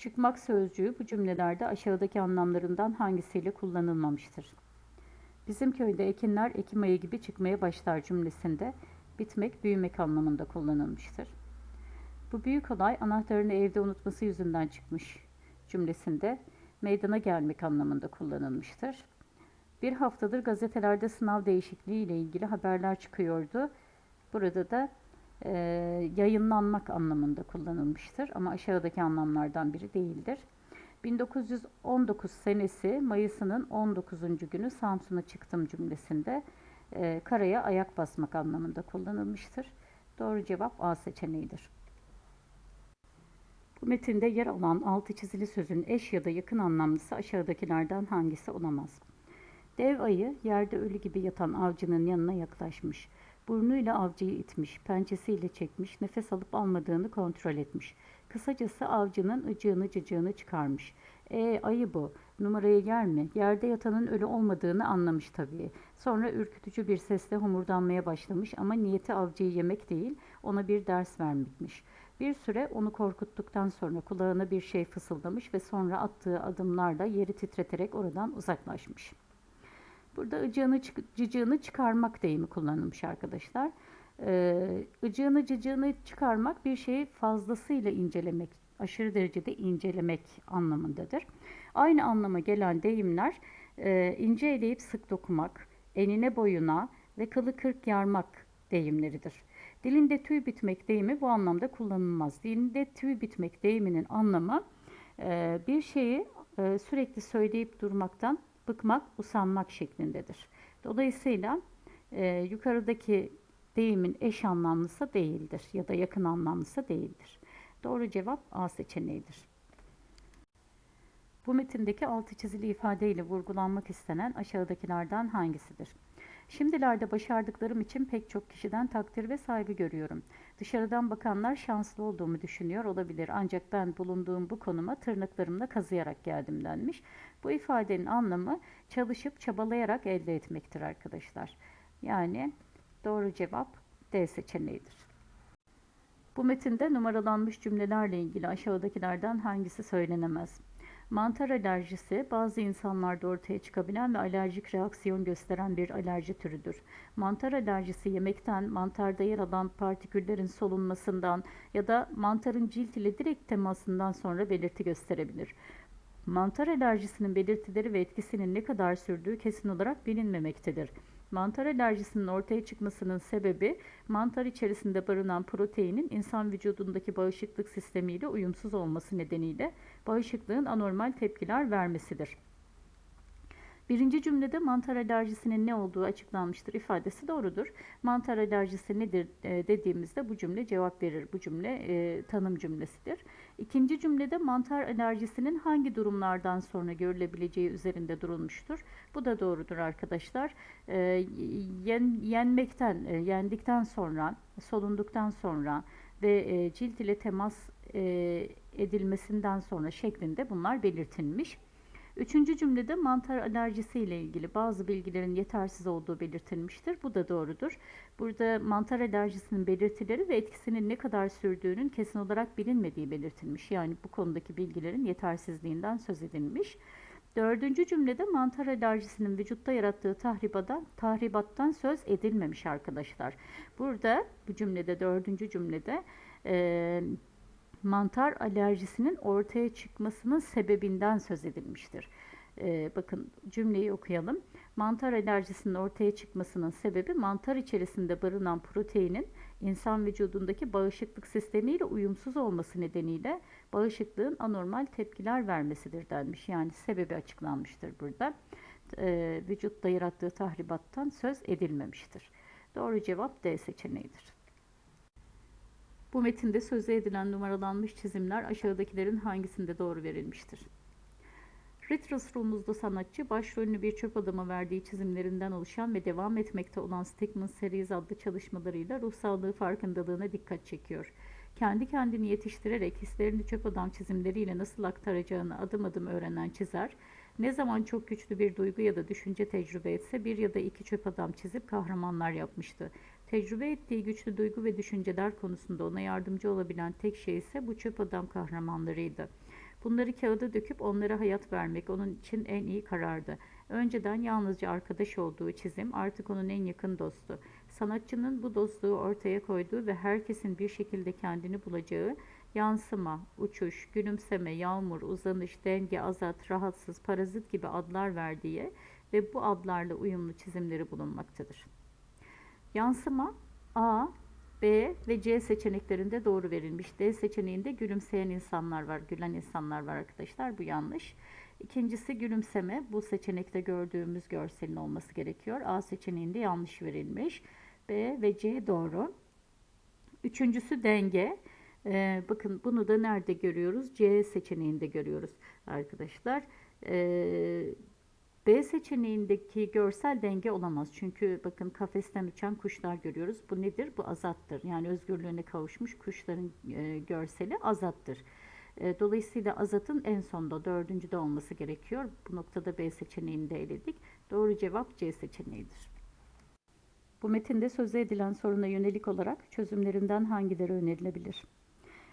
Çıkmak sözcüğü bu cümlelerde aşağıdaki anlamlarından hangisiyle kullanılmamıştır? Bizim köyde ekinler Ekim ayı gibi çıkmaya başlar cümlesinde bitmek, büyümek anlamında kullanılmıştır. Bu büyük olay anahtarını evde unutması yüzünden çıkmış cümlesinde meydana gelmek anlamında kullanılmıştır. Bir haftadır gazetelerde sınav değişikliği ile ilgili haberler çıkıyordu. Burada da e, yayınlanmak anlamında kullanılmıştır ama aşağıdaki anlamlardan biri değildir. 1919 senesi Mayıs'ının 19. günü Samsun'a çıktım cümlesinde e, karaya ayak basmak anlamında kullanılmıştır. Doğru cevap A seçeneğidir. Bu metinde yer alan altı çizili sözün eş ya da yakın anlamlısı aşağıdakilerden hangisi olamaz? Dev ayı yerde ölü gibi yatan avcının yanına yaklaşmış. Burnuyla avcıyı itmiş, pençesiyle çekmiş, nefes alıp almadığını kontrol etmiş. Kısacası avcının ıcığını cıcığını çıkarmış. E ayı bu. Numaraya gelme. Yerde yatanın ölü olmadığını anlamış tabii. Sonra ürkütücü bir sesle homurdanmaya başlamış ama niyeti avcıyı yemek değil, ona bir ders vermekmiş. Bir süre onu korkuttuktan sonra kulağına bir şey fısıldamış ve sonra attığı adımlarla yeri titreterek oradan uzaklaşmış. Burada ıcığını, cıcığını çıkarmak deyimi kullanılmış arkadaşlar. Ee, ıcığını cıcığını çıkarmak bir şeyi fazlasıyla incelemek, aşırı derecede incelemek anlamındadır. Aynı anlama gelen deyimler e, ince eleyip sık dokumak, enine boyuna ve kılı kırk yarmak deyimleridir. Dilinde tüy bitmek deyimi bu anlamda kullanılmaz. Dilinde tüy bitmek deyiminin anlamı e, bir şeyi e, sürekli söyleyip durmaktan bıkmak, usanmak şeklindedir. Dolayısıyla e, yukarıdaki deyimin eş anlamlısı değildir ya da yakın anlamlısı değildir. Doğru cevap A seçeneğidir. Bu metindeki altı çizili ifadeyle vurgulanmak istenen aşağıdakilerden hangisidir? Şimdilerde başardıklarım için pek çok kişiden takdir ve saygı görüyorum. Dışarıdan bakanlar şanslı olduğumu düşünüyor olabilir ancak ben bulunduğum bu konuma tırnaklarımla kazıyarak geldim denmiş. Bu ifadenin anlamı çalışıp çabalayarak elde etmektir arkadaşlar. Yani doğru cevap D seçeneğidir. Bu metinde numaralanmış cümlelerle ilgili aşağıdakilerden hangisi söylenemez? Mantar alerjisi bazı insanlarda ortaya çıkabilen ve alerjik reaksiyon gösteren bir alerji türüdür. Mantar alerjisi yemekten, mantarda yer alan partiküllerin solunmasından ya da mantarın cilt ile direkt temasından sonra belirti gösterebilir. Mantar alerjisinin belirtileri ve etkisinin ne kadar sürdüğü kesin olarak bilinmemektedir. Mantar alerjisinin ortaya çıkmasının sebebi mantar içerisinde barınan proteinin insan vücudundaki bağışıklık sistemiyle uyumsuz olması nedeniyle bağışıklığın anormal tepkiler vermesidir. Birinci cümlede mantar alerjisinin ne olduğu açıklanmıştır ifadesi doğrudur. Mantar alerjisi nedir e, dediğimizde bu cümle cevap verir. Bu cümle e, tanım cümlesidir. İkinci cümlede mantar alerjisinin hangi durumlardan sonra görülebileceği üzerinde durulmuştur. Bu da doğrudur arkadaşlar. E, yen, yenmekten, e, yendikten sonra, solunduktan sonra ve e, cilt ile temas e, edilmesinden sonra şeklinde bunlar belirtilmiş. Üçüncü cümlede mantar alerjisi ile ilgili bazı bilgilerin yetersiz olduğu belirtilmiştir. Bu da doğrudur. Burada mantar alerjisinin belirtileri ve etkisinin ne kadar sürdüğünün kesin olarak bilinmediği belirtilmiş. Yani bu konudaki bilgilerin yetersizliğinden söz edilmiş. Dördüncü cümlede mantar alerjisinin vücutta yarattığı tahribadan, tahribattan söz edilmemiş arkadaşlar. Burada bu cümlede dördüncü cümlede e, mantar alerjisinin ortaya çıkmasının sebebinden söz edilmiştir. Ee, bakın cümleyi okuyalım. Mantar alerjisinin ortaya çıkmasının sebebi mantar içerisinde barınan proteinin insan vücudundaki bağışıklık sistemiyle uyumsuz olması nedeniyle bağışıklığın anormal tepkiler vermesidir denmiş. Yani sebebi açıklanmıştır burada. Ee, vücutta yarattığı tahribattan söz edilmemiştir. Doğru cevap D seçeneğidir. Bu metinde sözü edilen numaralanmış çizimler aşağıdakilerin hangisinde doğru verilmiştir? Ritras Rumuzlu sanatçı başrolünü bir çöp adama verdiği çizimlerinden oluşan ve devam etmekte olan Stigman Series adlı çalışmalarıyla ruh sağlığı farkındalığına dikkat çekiyor. Kendi kendini yetiştirerek hislerini çöp adam çizimleriyle nasıl aktaracağını adım adım öğrenen çizer, ne zaman çok güçlü bir duygu ya da düşünce tecrübe etse bir ya da iki çöp adam çizip kahramanlar yapmıştı. Tecrübe ettiği güçlü duygu ve düşünceler konusunda ona yardımcı olabilen tek şey ise bu çöp adam kahramanlarıydı. Bunları kağıda döküp onlara hayat vermek onun için en iyi karardı. Önceden yalnızca arkadaş olduğu çizim artık onun en yakın dostu. Sanatçının bu dostluğu ortaya koyduğu ve herkesin bir şekilde kendini bulacağı yansıma, uçuş, gülümseme, yağmur, uzanış, denge, azat, rahatsız, parazit gibi adlar verdiği ve bu adlarla uyumlu çizimleri bulunmaktadır. Yansıma A, B ve C seçeneklerinde doğru verilmiş. D seçeneğinde gülümseyen insanlar var, gülen insanlar var arkadaşlar. Bu yanlış. İkincisi gülümseme. Bu seçenekte gördüğümüz görselin olması gerekiyor. A seçeneğinde yanlış verilmiş. B ve C doğru. Üçüncüsü denge. Ee, bakın bunu da nerede görüyoruz? C seçeneğinde görüyoruz arkadaşlar. Ee, B seçeneğindeki görsel denge olamaz. Çünkü bakın kafesten uçan kuşlar görüyoruz. Bu nedir? Bu azattır. Yani özgürlüğüne kavuşmuş kuşların e, görseli azattır. E, dolayısıyla azatın en sonda dördüncüde olması gerekiyor. Bu noktada B seçeneğini de eledik. Doğru cevap C seçeneğidir. Bu metinde sözde edilen soruna yönelik olarak çözümlerinden hangileri önerilebilir?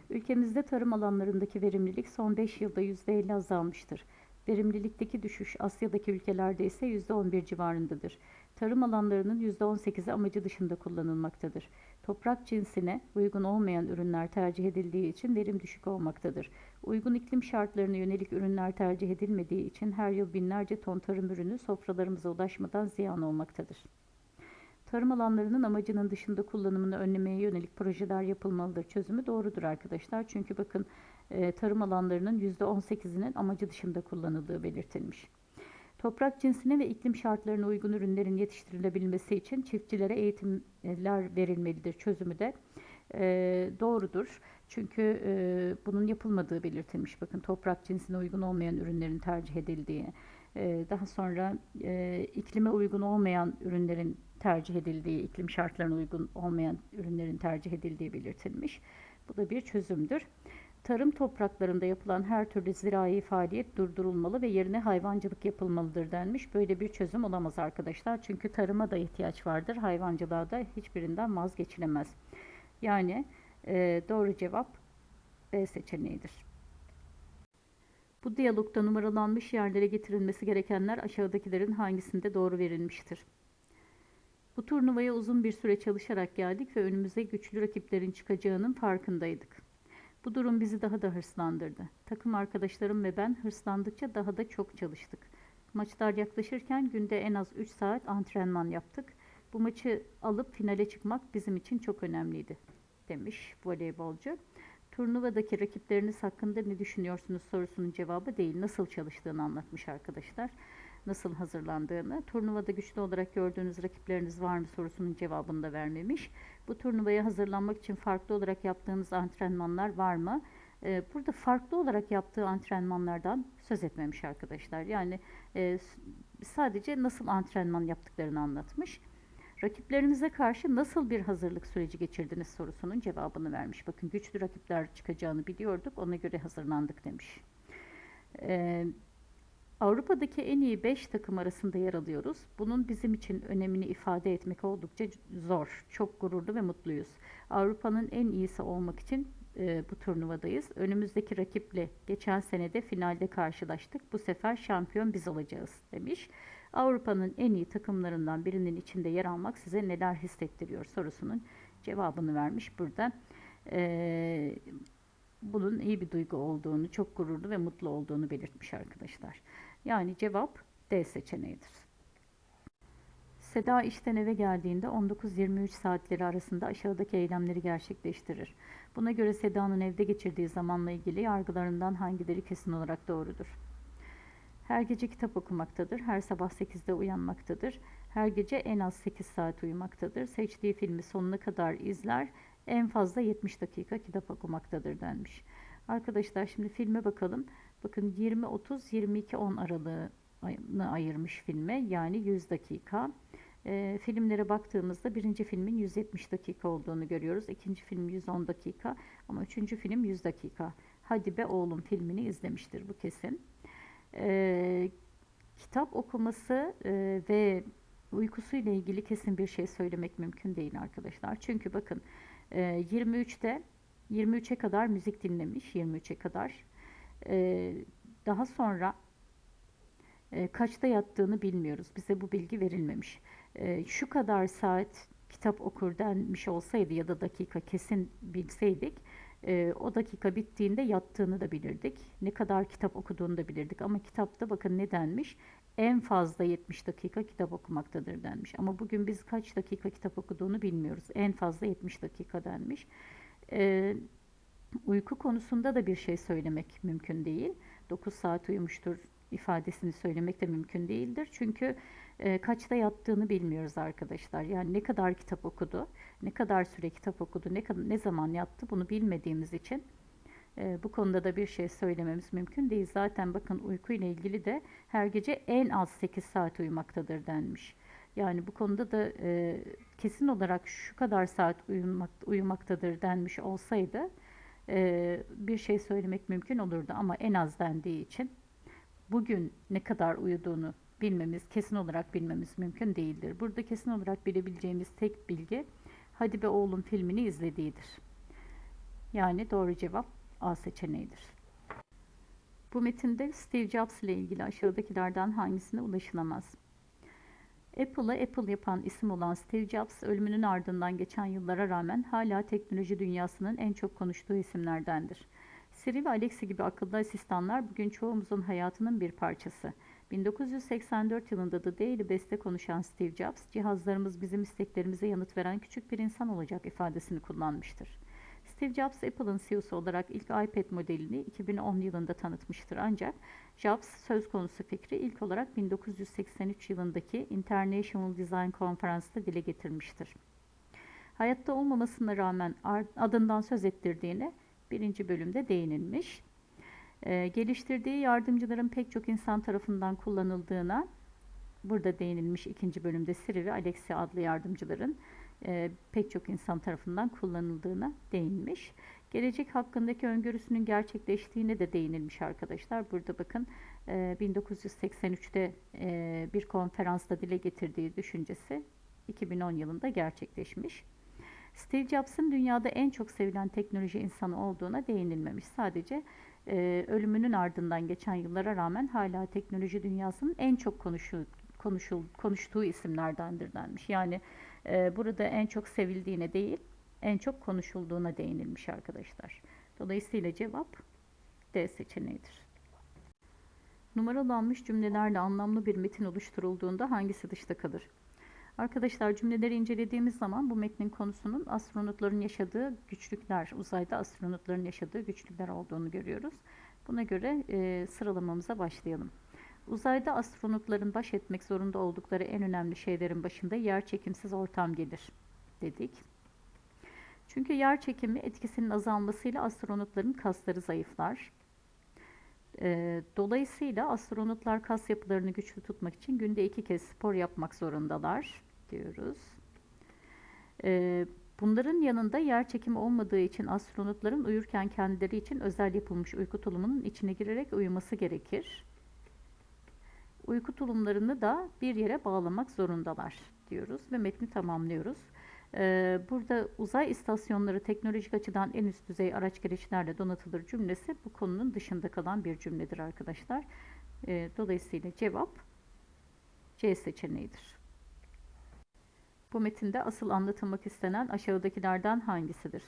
Ülkemizde tarım alanlarındaki verimlilik son 5 yılda %50 azalmıştır. Verimlilikteki düşüş Asya'daki ülkelerde ise %11 civarındadır. Tarım alanlarının %18'i amacı dışında kullanılmaktadır. Toprak cinsine uygun olmayan ürünler tercih edildiği için verim düşük olmaktadır. Uygun iklim şartlarına yönelik ürünler tercih edilmediği için her yıl binlerce ton tarım ürünü sofralarımıza ulaşmadan ziyan olmaktadır. Tarım alanlarının amacının dışında kullanımını önlemeye yönelik projeler yapılmalıdır. Çözümü doğrudur arkadaşlar. Çünkü bakın e, tarım alanlarının %18'inin amacı dışında kullanıldığı belirtilmiş. Toprak cinsine ve iklim şartlarına uygun ürünlerin yetiştirilebilmesi için çiftçilere eğitimler verilmelidir. Çözümü de e, doğrudur. Çünkü e, bunun yapılmadığı belirtilmiş. Bakın toprak cinsine uygun olmayan ürünlerin tercih edildiği, e, daha sonra e, iklime uygun olmayan ürünlerin tercih edildiği, iklim şartlarına uygun olmayan ürünlerin tercih edildiği belirtilmiş. Bu da bir çözümdür. Tarım topraklarında yapılan her türlü zirai faaliyet durdurulmalı ve yerine hayvancılık yapılmalıdır denmiş. Böyle bir çözüm olamaz arkadaşlar. Çünkü tarıma da ihtiyaç vardır. Hayvancılığa da hiçbirinden vazgeçilemez. Yani e, doğru cevap B seçeneğidir. Bu diyalogda numaralanmış yerlere getirilmesi gerekenler aşağıdakilerin hangisinde doğru verilmiştir? Bu turnuvaya uzun bir süre çalışarak geldik ve önümüze güçlü rakiplerin çıkacağının farkındaydık. Bu durum bizi daha da hırslandırdı. Takım arkadaşlarım ve ben hırslandıkça daha da çok çalıştık. Maçlar yaklaşırken günde en az 3 saat antrenman yaptık. Bu maçı alıp finale çıkmak bizim için çok önemliydi, demiş voleybolcu. Turnuvadaki rakipleriniz hakkında ne düşünüyorsunuz sorusunun cevabı değil, nasıl çalıştığını anlatmış arkadaşlar nasıl hazırlandığını, turnuvada güçlü olarak gördüğünüz rakipleriniz var mı sorusunun cevabını da vermemiş. Bu turnuvaya hazırlanmak için farklı olarak yaptığınız antrenmanlar var mı? Ee, burada farklı olarak yaptığı antrenmanlardan söz etmemiş arkadaşlar. Yani e, sadece nasıl antrenman yaptıklarını anlatmış. Rakiplerinize karşı nasıl bir hazırlık süreci geçirdiniz sorusunun cevabını vermiş. Bakın güçlü rakipler çıkacağını biliyorduk, ona göre hazırlandık demiş. Ee, Avrupa'daki en iyi 5 takım arasında yer alıyoruz. Bunun bizim için önemini ifade etmek oldukça zor. Çok gururlu ve mutluyuz. Avrupa'nın en iyisi olmak için e, bu turnuvadayız. Önümüzdeki rakiple geçen senede finalde karşılaştık. Bu sefer şampiyon biz olacağız demiş. Avrupa'nın en iyi takımlarından birinin içinde yer almak size neler hissettiriyor sorusunun cevabını vermiş burada. E, bunun iyi bir duygu olduğunu, çok gururlu ve mutlu olduğunu belirtmiş arkadaşlar. Yani cevap D seçeneğidir. Seda işten eve geldiğinde 19-23 saatleri arasında aşağıdaki eylemleri gerçekleştirir. Buna göre Seda'nın evde geçirdiği zamanla ilgili yargılarından hangileri kesin olarak doğrudur? Her gece kitap okumaktadır, her sabah 8'de uyanmaktadır, her gece en az 8 saat uyumaktadır, seçtiği filmi sonuna kadar izler, en fazla 70 dakika kitap okumaktadır denmiş. Arkadaşlar şimdi filme bakalım. Bakın 20-30-22-10 aralığını ayırmış filme yani 100 dakika. E, filmlere baktığımızda birinci filmin 170 dakika olduğunu görüyoruz. İkinci film 110 dakika ama üçüncü film 100 dakika. Hadi be oğlum filmini izlemiştir bu kesin. E, kitap okuması e, ve uykusuyla ilgili kesin bir şey söylemek mümkün değil arkadaşlar. Çünkü bakın 23'te 23'e kadar müzik dinlemiş. 23'e kadar. E, daha sonra e, kaçta yattığını bilmiyoruz. Bize bu bilgi verilmemiş. E, şu kadar saat kitap okur denmiş olsaydı ya da dakika kesin bilseydik e, o dakika bittiğinde yattığını da bilirdik. Ne kadar kitap okuduğunu da bilirdik. Ama kitapta bakın ne denmiş? En fazla 70 dakika kitap okumaktadır denmiş. Ama bugün biz kaç dakika kitap okuduğunu bilmiyoruz. En fazla 70 dakika denmiş. E, uyku konusunda da bir şey söylemek mümkün değil. 9 saat uyumuştur ifadesini söylemek de mümkün değildir. Çünkü e, kaçta yattığını bilmiyoruz arkadaşlar. Yani ne kadar kitap okudu, ne kadar süre kitap okudu, ne, ne zaman yattı bunu bilmediğimiz için e, bu konuda da bir şey söylememiz mümkün değil. Zaten bakın uyku ile ilgili de her gece en az 8 saat uyumaktadır denmiş. Yani bu konuda da e, kesin olarak şu kadar saat uyumak, uyumaktadır denmiş olsaydı e, bir şey söylemek mümkün olurdu ama en az dendiği için bugün ne kadar uyuduğunu bilmemiz, kesin olarak bilmemiz mümkün değildir. Burada kesin olarak bilebileceğimiz tek bilgi Hadi be oğlum filmini izlediğidir. Yani doğru cevap A seçeneğidir. Bu metinde Steve Jobs ile ilgili aşağıdakilerden hangisine ulaşılamaz? Apple'ı Apple yapan isim olan Steve Jobs ölümünün ardından geçen yıllara rağmen hala teknoloji dünyasının en çok konuştuğu isimlerdendir. Siri ve Alexa gibi akıllı asistanlar bugün çoğumuzun hayatının bir parçası. 1984 yılında The Daily Best'te konuşan Steve Jobs, cihazlarımız bizim isteklerimize yanıt veren küçük bir insan olacak ifadesini kullanmıştır. Steve Jobs, Apple'ın CEO'su olarak ilk iPad modelini 2010 yılında tanıtmıştır ancak Jobs söz konusu fikri ilk olarak 1983 yılındaki International Design Konferansı'da dile getirmiştir. Hayatta olmamasına rağmen adından söz ettirdiğini birinci bölümde değinilmiş. Ee, geliştirdiği yardımcıların pek çok insan tarafından kullanıldığına burada değinilmiş ikinci bölümde Siri ve Alexia adlı yardımcıların e, pek çok insan tarafından kullanıldığına değinmiş. Gelecek hakkındaki öngörüsünün gerçekleştiğine de değinilmiş arkadaşlar. Burada bakın e, 1983'te e, bir konferansta dile getirdiği düşüncesi 2010 yılında gerçekleşmiş. Steve Jobs'ın dünyada en çok sevilen teknoloji insanı olduğuna değinilmemiş. Sadece e, ölümünün ardından geçen yıllara rağmen hala teknoloji dünyasının en çok konuşu, konuşul, konuştuğu isimlerdendir denmiş. Yani e, burada en çok sevildiğine değil, en çok konuşulduğuna değinilmiş arkadaşlar. Dolayısıyla cevap D seçeneğidir. Numaralanmış cümlelerle anlamlı bir metin oluşturulduğunda hangisi dışta kalır? Arkadaşlar cümleleri incelediğimiz zaman bu metnin konusunun astronotların yaşadığı güçlükler, uzayda astronotların yaşadığı güçlükler olduğunu görüyoruz. Buna göre e, sıralamamıza başlayalım. Uzayda astronotların baş etmek zorunda oldukları en önemli şeylerin başında yer çekimsiz ortam gelir dedik. Çünkü yer çekimi etkisinin azalmasıyla astronotların kasları zayıflar. E, dolayısıyla astronotlar kas yapılarını güçlü tutmak için günde iki kez spor yapmak zorundalar diyoruz. E, bunların yanında yer çekimi olmadığı için astronotların uyurken kendileri için özel yapılmış uyku tulumunun içine girerek uyuması gerekir. Uyku tulumlarını da bir yere bağlamak zorundalar diyoruz ve metni tamamlıyoruz. Ee, burada uzay istasyonları teknolojik açıdan en üst düzey araç gereçlerle donatılır cümlesi bu konunun dışında kalan bir cümledir arkadaşlar. Ee, dolayısıyla cevap C seçeneğidir. Bu metinde asıl anlatılmak istenen aşağıdakilerden hangisidir?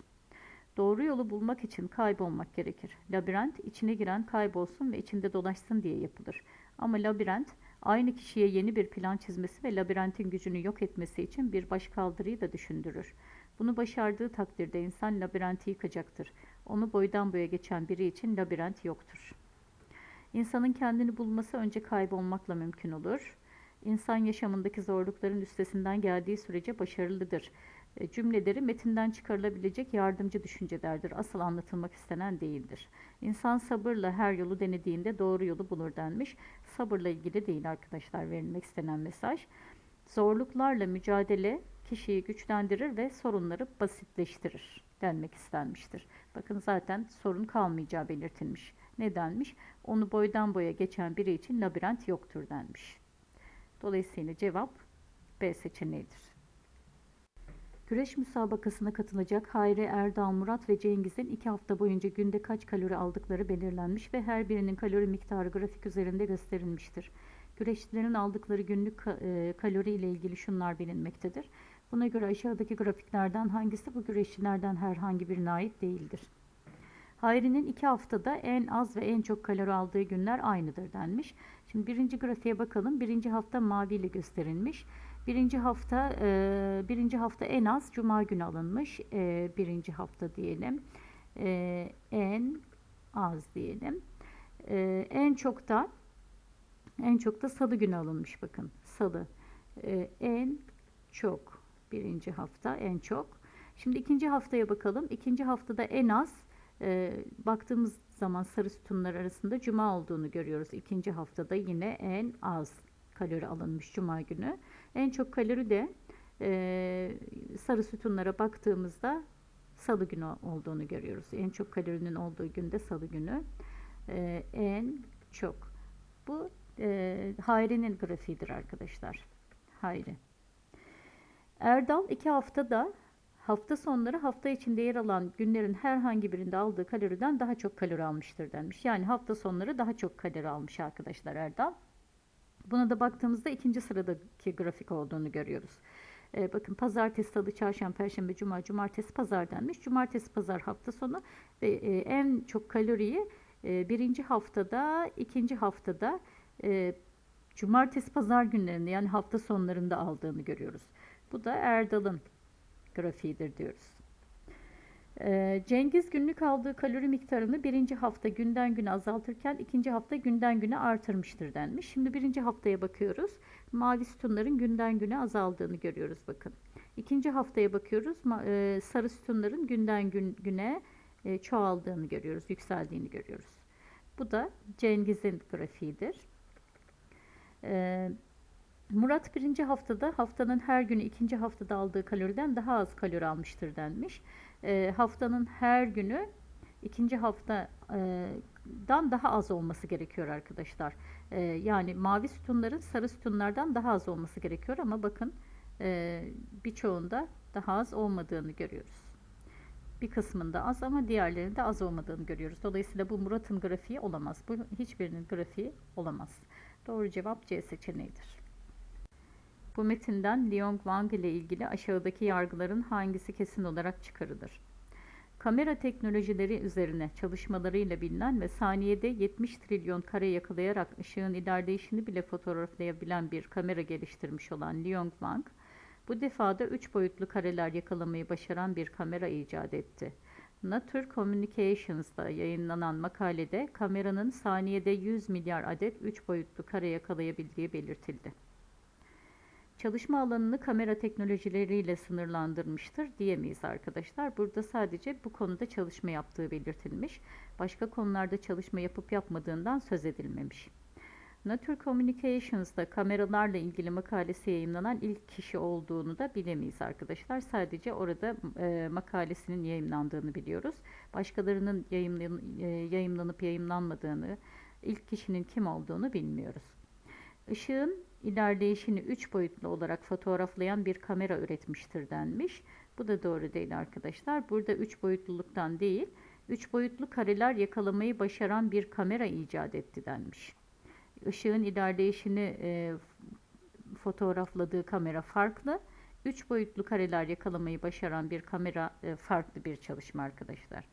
Doğru yolu bulmak için kaybolmak gerekir. Labirent içine giren kaybolsun ve içinde dolaşsın diye yapılır. Ama labirent aynı kişiye yeni bir plan çizmesi ve labirentin gücünü yok etmesi için bir başkaldırıyı da düşündürür. Bunu başardığı takdirde insan labirenti yıkacaktır. Onu boydan boya geçen biri için labirent yoktur. İnsanın kendini bulması önce kaybolmakla mümkün olur. İnsan yaşamındaki zorlukların üstesinden geldiği sürece başarılıdır. E, cümleleri metinden çıkarılabilecek yardımcı düşüncelerdir. Asıl anlatılmak istenen değildir. İnsan sabırla her yolu denediğinde doğru yolu bulur denmiş. Sabırla ilgili değil arkadaşlar verilmek istenen mesaj. Zorluklarla mücadele kişiyi güçlendirir ve sorunları basitleştirir denmek istenmiştir. Bakın zaten sorun kalmayacağı belirtilmiş. Nedenmiş? Onu boydan boya geçen biri için labirent yoktur denmiş. Dolayısıyla cevap B seçeneğidir. Güreş müsabakasına katılacak Hayri, Erdal, Murat ve Cengiz'in iki hafta boyunca günde kaç kalori aldıkları belirlenmiş ve her birinin kalori miktarı grafik üzerinde gösterilmiştir. Güreşçilerin aldıkları günlük e, kalori ile ilgili şunlar bilinmektedir. Buna göre aşağıdaki grafiklerden hangisi bu güreşçilerden herhangi birine ait değildir? Hayri'nin iki haftada en az ve en çok kalori aldığı günler aynıdır denmiş. Şimdi birinci grafiğe bakalım. Birinci hafta maviyle gösterilmiş. Birinci hafta e, birinci hafta en az Cuma günü alınmış. E, birinci hafta diyelim. E, en az diyelim. E, en çok da en çok da Salı günü alınmış. Bakın Salı. E, en çok birinci hafta en çok. Şimdi ikinci haftaya bakalım. İkinci haftada en az e, baktığımız zaman sarı sütunlar arasında cuma olduğunu görüyoruz. İkinci haftada yine en az kalori alınmış cuma günü. En çok kalori de e, sarı sütunlara baktığımızda salı günü olduğunu görüyoruz. En çok kalorinin olduğu günde salı günü. E, en çok. Bu e, Hayri'nin grafiğidir arkadaşlar. Hayri. Erdal iki haftada hafta sonları hafta içinde yer alan günlerin herhangi birinde aldığı kaloriden daha çok kalori almıştır denmiş. Yani hafta sonları daha çok kalori almış arkadaşlar Erdal. Buna da baktığımızda ikinci sıradaki grafik olduğunu görüyoruz. Ee, bakın pazartesi, salı, çarşamba, perşembe, cuma, cumartesi, pazar denmiş. Cumartesi, pazar hafta sonu ve e, en çok kaloriyi e, birinci haftada, ikinci haftada e, cumartesi, pazar günlerinde yani hafta sonlarında aldığını görüyoruz. Bu da Erdal'ın grafiğidir diyoruz. Ee, Cengiz günlük aldığı kalori miktarını birinci hafta günden güne azaltırken ikinci hafta günden güne artırmıştır denmiş. Şimdi birinci haftaya bakıyoruz. Mavi sütunların günden güne azaldığını görüyoruz bakın. İkinci haftaya bakıyoruz. e, sarı sütunların günden gün, güne e, çoğaldığını görüyoruz, yükseldiğini görüyoruz. Bu da Cengiz'in grafiğidir. Ee, Murat birinci haftada haftanın her günü ikinci haftada aldığı kaloriden daha az kalori almıştır denmiş. E, haftanın her günü ikinci haftadan daha az olması gerekiyor arkadaşlar. E, yani mavi sütunların sarı sütunlardan daha az olması gerekiyor ama bakın e, birçoğunda daha az olmadığını görüyoruz. Bir kısmında az ama diğerlerinde az olmadığını görüyoruz. Dolayısıyla bu Murat'ın grafiği olamaz. Bu hiçbirinin grafiği olamaz. Doğru cevap C seçeneğidir. Bu metinden Liang Wang ile ilgili aşağıdaki yargıların hangisi kesin olarak çıkarılır? Kamera teknolojileri üzerine çalışmalarıyla bilinen ve saniyede 70 trilyon kare yakalayarak ışığın ilerleyişini bile fotoğraflayabilen bir kamera geliştirmiş olan Liang Wang, bu defada 3 boyutlu kareler yakalamayı başaran bir kamera icat etti. Nature Communications'da yayınlanan makalede kameranın saniyede 100 milyar adet 3 boyutlu kare yakalayabildiği belirtildi çalışma alanını kamera teknolojileriyle sınırlandırmıştır diyemeyiz arkadaşlar. Burada sadece bu konuda çalışma yaptığı belirtilmiş. Başka konularda çalışma yapıp yapmadığından söz edilmemiş. Nature Communications'da kameralarla ilgili makalesi yayınlanan ilk kişi olduğunu da bilemeyiz arkadaşlar. Sadece orada e, makalesinin yayınlandığını biliyoruz. Başkalarının yayınlan, e, yayınlanıp yayınlanmadığını, ilk kişinin kim olduğunu bilmiyoruz. Işığın ilerleyişini 3 boyutlu olarak fotoğraflayan bir kamera üretmiştir denmiş. Bu da doğru değil arkadaşlar. Burada 3 boyutluluktan değil, 3 boyutlu kareler yakalamayı başaran bir kamera icat etti denmiş. Işığın ilerleyişini e, fotoğrafladığı kamera farklı. 3 boyutlu kareler yakalamayı başaran bir kamera e, farklı bir çalışma arkadaşlar.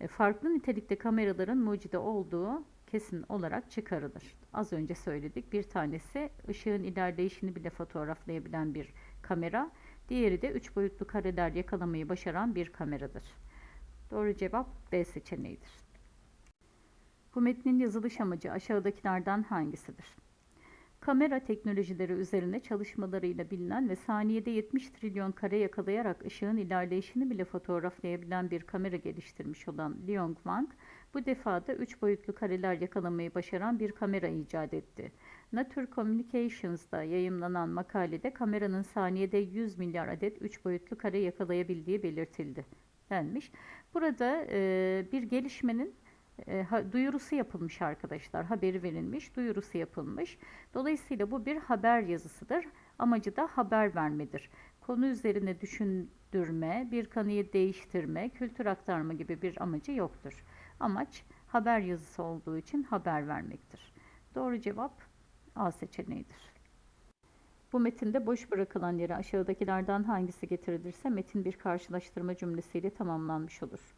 E, farklı nitelikte kameraların mucide olduğu kesin olarak çıkarılır. Az önce söyledik. Bir tanesi ışığın ilerleyişini bile fotoğraflayabilen bir kamera. Diğeri de 3 boyutlu kareler yakalamayı başaran bir kameradır. Doğru cevap B seçeneğidir. Bu metnin yazılış amacı aşağıdakilerden hangisidir? Kamera teknolojileri üzerine çalışmalarıyla bilinen ve saniyede 70 trilyon kare yakalayarak ışığın ilerleyişini bile fotoğraflayabilen bir kamera geliştirmiş olan Liang Wang, bu defada 3 boyutlu kareler yakalamayı başaran bir kamera icat etti. Nature Communications'da yayımlanan makalede kameranın saniyede 100 milyar adet 3 boyutlu kare yakalayabildiği belirtildi denmiş. Burada e, bir gelişmenin e, ha, duyurusu yapılmış arkadaşlar. Haberi verilmiş, duyurusu yapılmış. Dolayısıyla bu bir haber yazısıdır. Amacı da haber vermedir. Konu üzerine düşündürme, bir kanıyı değiştirme, kültür aktarma gibi bir amacı yoktur. Amaç haber yazısı olduğu için haber vermektir. Doğru cevap A seçeneğidir. Bu metinde boş bırakılan yere aşağıdakilerden hangisi getirilirse metin bir karşılaştırma cümlesiyle tamamlanmış olur.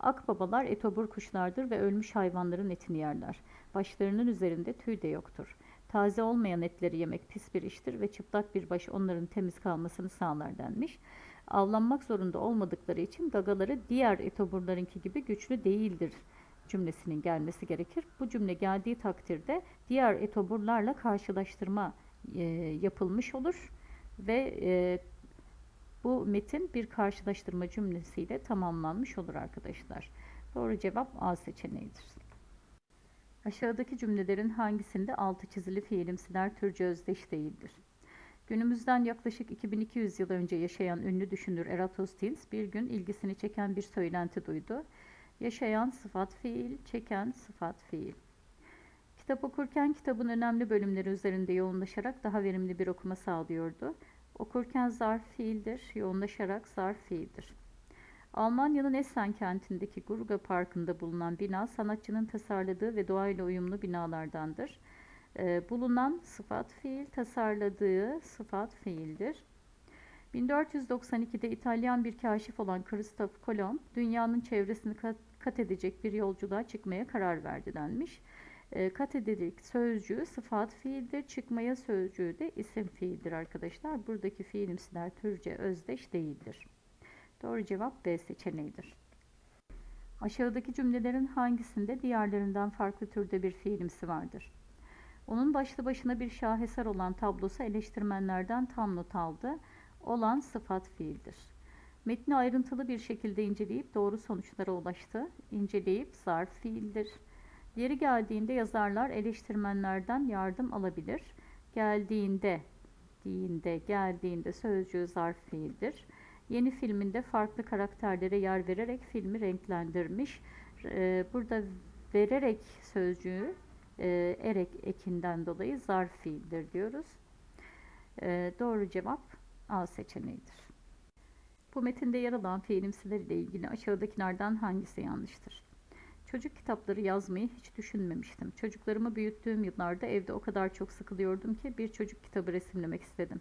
Akbabalar etobur kuşlardır ve ölmüş hayvanların etini yerler. Başlarının üzerinde tüy de yoktur. Taze olmayan etleri yemek pis bir iştir ve çıplak bir baş onların temiz kalmasını sağlar denmiş. Avlanmak zorunda olmadıkları için gagaları diğer etoburlarınki gibi güçlü değildir cümlesinin gelmesi gerekir. Bu cümle geldiği takdirde diğer etoburlarla karşılaştırma e, yapılmış olur ve e, bu metin bir karşılaştırma cümlesiyle tamamlanmış olur arkadaşlar. Doğru cevap A seçeneğidir. Aşağıdaki cümlelerin hangisinde altı çizili fiilimsiler türcü özdeş değildir? Günümüzden yaklaşık 2200 yıl önce yaşayan ünlü düşünür Eratosthenes bir gün ilgisini çeken bir söylenti duydu. Yaşayan sıfat fiil, çeken sıfat fiil. Kitap okurken kitabın önemli bölümleri üzerinde yoğunlaşarak daha verimli bir okuma sağlıyordu. Okurken zarf fiildir, yoğunlaşarak zarf fiildir. Almanya'nın Essen kentindeki Gurga Parkı'nda bulunan bina sanatçının tasarladığı ve doğayla uyumlu binalardandır. Ee, bulunan sıfat fiil, tasarladığı sıfat fiildir. 1492'de İtalyan bir kaşif olan Christoph Kolomb, dünyanın çevresini kat, edecek bir yolculuğa çıkmaya karar verdi denmiş. E, kat edilik sözcüğü sıfat fiildir. Çıkmaya sözcüğü de isim fiildir arkadaşlar. Buradaki fiilimsiler türce özdeş değildir. Doğru cevap B seçeneğidir. Aşağıdaki cümlelerin hangisinde diğerlerinden farklı türde bir fiilimsi vardır? Onun başlı başına bir şaheser olan tablosu eleştirmenlerden tam not aldı. Olan sıfat fiildir. Metni ayrıntılı bir şekilde inceleyip doğru sonuçlara ulaştı. İnceleyip zarf fiildir. Yeri geldiğinde yazarlar eleştirmenlerden yardım alabilir. Geldiğinde, diğinde, geldiğinde sözcüğü zarf fiildir. Yeni filminde farklı karakterlere yer vererek filmi renklendirmiş. Ee, burada vererek sözcüğü e, erek ekinden dolayı zarf fiildir diyoruz. Ee, doğru cevap A seçeneğidir. Bu metinde yer alan fiilimsiler ile ilgili aşağıdakilerden hangisi yanlıştır? Çocuk kitapları yazmayı hiç düşünmemiştim. Çocuklarımı büyüttüğüm yıllarda evde o kadar çok sıkılıyordum ki bir çocuk kitabı resimlemek istedim.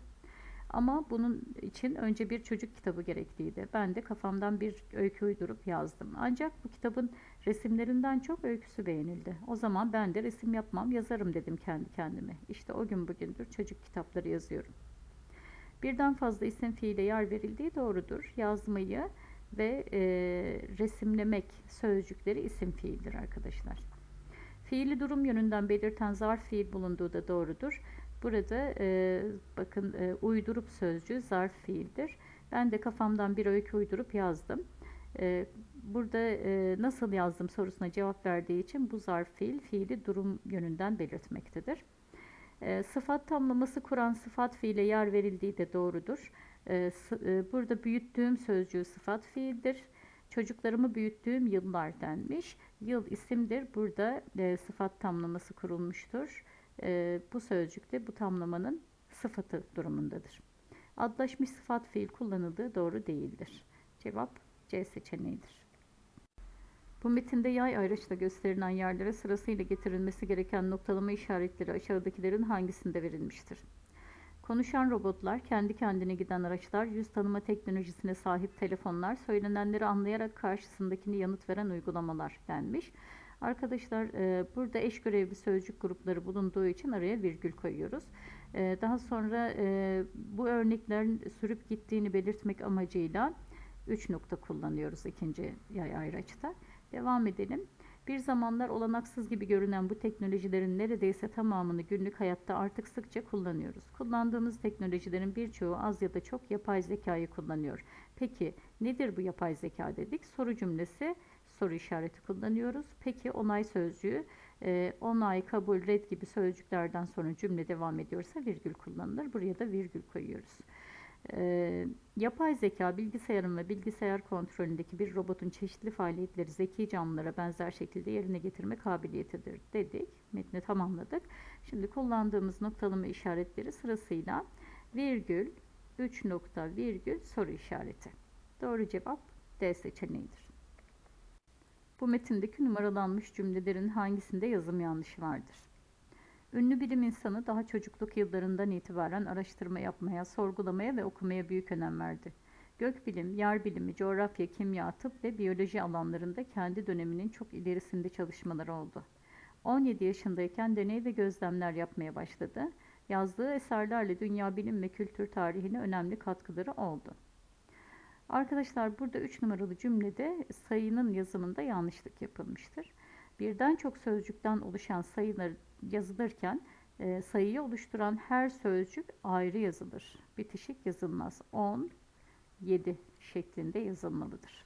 Ama bunun için önce bir çocuk kitabı gerekliydi. Ben de kafamdan bir öykü uydurup yazdım. Ancak bu kitabın resimlerinden çok öyküsü beğenildi. O zaman ben de resim yapmam, yazarım dedim kendi kendime. İşte o gün bugündür çocuk kitapları yazıyorum. Birden fazla isim fiile yer verildiği doğrudur. Yazmayı ve e, resimlemek sözcükleri isim fiildir arkadaşlar. Fiili durum yönünden belirten zarf fiil bulunduğu da doğrudur. Burada e, bakın e, uydurup sözcüğü zarf fiildir. Ben de kafamdan bir öykü uydurup yazdım. E, burada e, nasıl yazdım sorusuna cevap verdiği için bu zarf fiil fiili durum yönünden belirtmektedir. E, sıfat tamlaması kuran sıfat fiile yer verildiği de doğrudur. E, e, burada büyüttüğüm sözcüğü sıfat fiildir. Çocuklarımı büyüttüğüm yıllar denmiş. Yıl isimdir. Burada e, sıfat tamlaması kurulmuştur. E, bu sözcük de bu tamlamanın sıfatı durumundadır. Adlaşmış sıfat fiil kullanıldığı doğru değildir. Cevap C seçeneğidir. Bu metinde yay ayraçla gösterilen yerlere sırasıyla getirilmesi gereken noktalama işaretleri aşağıdakilerin hangisinde verilmiştir? Konuşan robotlar, kendi kendine giden araçlar, yüz tanıma teknolojisine sahip telefonlar, söylenenleri anlayarak karşısındakini yanıt veren uygulamalar denmiş. Arkadaşlar e, burada eş görevli sözcük grupları bulunduğu için araya virgül koyuyoruz. E, daha sonra e, bu örneklerin sürüp gittiğini belirtmek amacıyla 3 nokta kullanıyoruz ikinci yay ayraçta. Devam edelim. Bir zamanlar olanaksız gibi görünen bu teknolojilerin neredeyse tamamını günlük hayatta artık sıkça kullanıyoruz. Kullandığımız teknolojilerin birçoğu az ya da çok yapay zekayı kullanıyor. Peki nedir bu yapay zeka dedik? Soru cümlesi soru işareti kullanıyoruz. Peki onay sözcüğü e, onay, kabul, red gibi sözcüklerden sonra cümle devam ediyorsa virgül kullanılır. Buraya da virgül koyuyoruz. E, yapay zeka bilgisayarın ve bilgisayar kontrolündeki bir robotun çeşitli faaliyetleri zeki canlılara benzer şekilde yerine getirme kabiliyetidir dedik. Metni tamamladık. Şimdi kullandığımız noktalama işaretleri sırasıyla virgül, 3 nokta virgül soru işareti. Doğru cevap D seçeneğidir. Bu metindeki numaralanmış cümlelerin hangisinde yazım yanlışı vardır? Ünlü bilim insanı daha çocukluk yıllarından itibaren araştırma yapmaya, sorgulamaya ve okumaya büyük önem verdi. Gökbilim, yer bilimi, coğrafya, kimya, tıp ve biyoloji alanlarında kendi döneminin çok ilerisinde çalışmaları oldu. 17 yaşındayken deney ve gözlemler yapmaya başladı. Yazdığı eserlerle dünya bilim ve kültür tarihine önemli katkıları oldu. Arkadaşlar burada 3 numaralı cümlede sayının yazımında yanlışlık yapılmıştır. Birden çok sözcükten oluşan sayılar yazılırken e, sayıyı oluşturan her sözcük ayrı yazılır. Bitişik yazılmaz. 10, 7 şeklinde yazılmalıdır.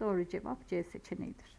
Doğru cevap C seçeneğidir.